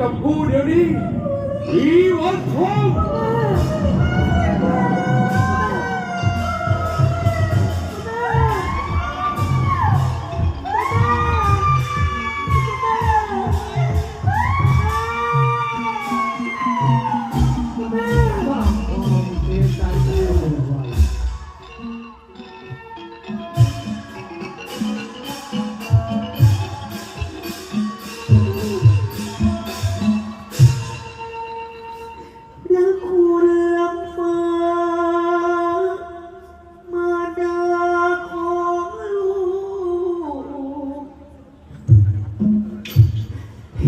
กับกูเดี๋ยวนี้อีวันทอง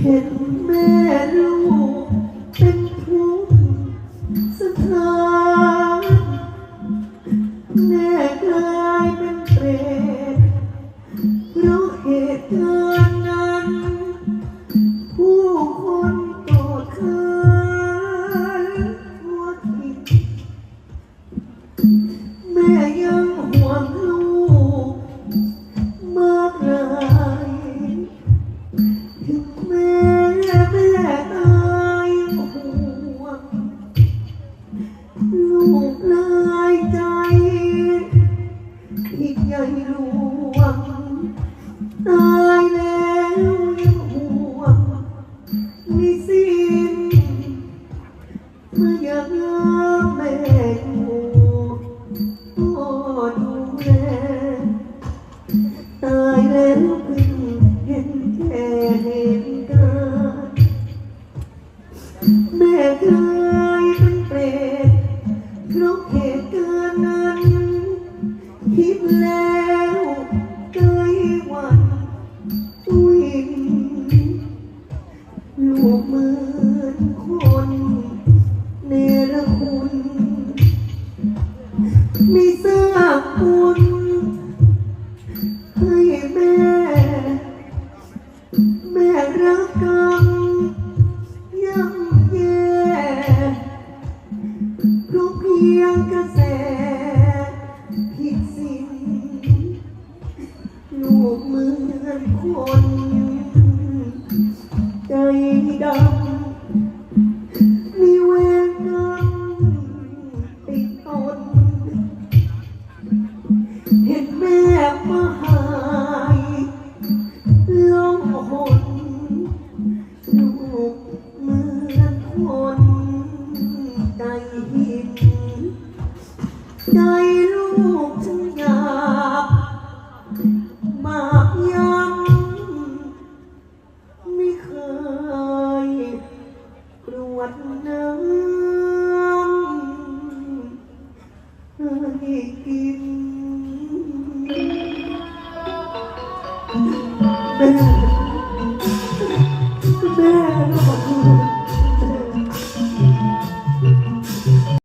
เห็นแม่ลูกเป็นทุกข์สถานแม่กลายเป็นเปรตเพราะเหตุการณ์ ที่ใหญ่หลวงตายแล้วยังห่วงมีสิ้นเมื่อยังแม่อยู่พ่อดูแลตายแล้วเพิ่งเห็นแค่เหตุกาแม่เคย คิดแล้วเกยหวันวิ่งลูกเหมือนคนเนรคุณไม่ทราบคุณให้แม่ แม่รักกันย่ำแย่เพราะเพียงกระแส ใจดำมีเวรกติดตนเห็นแม่มาหายร้อหนลูหงินใจลูกฉันอยากมา วัดน้ำให้กิน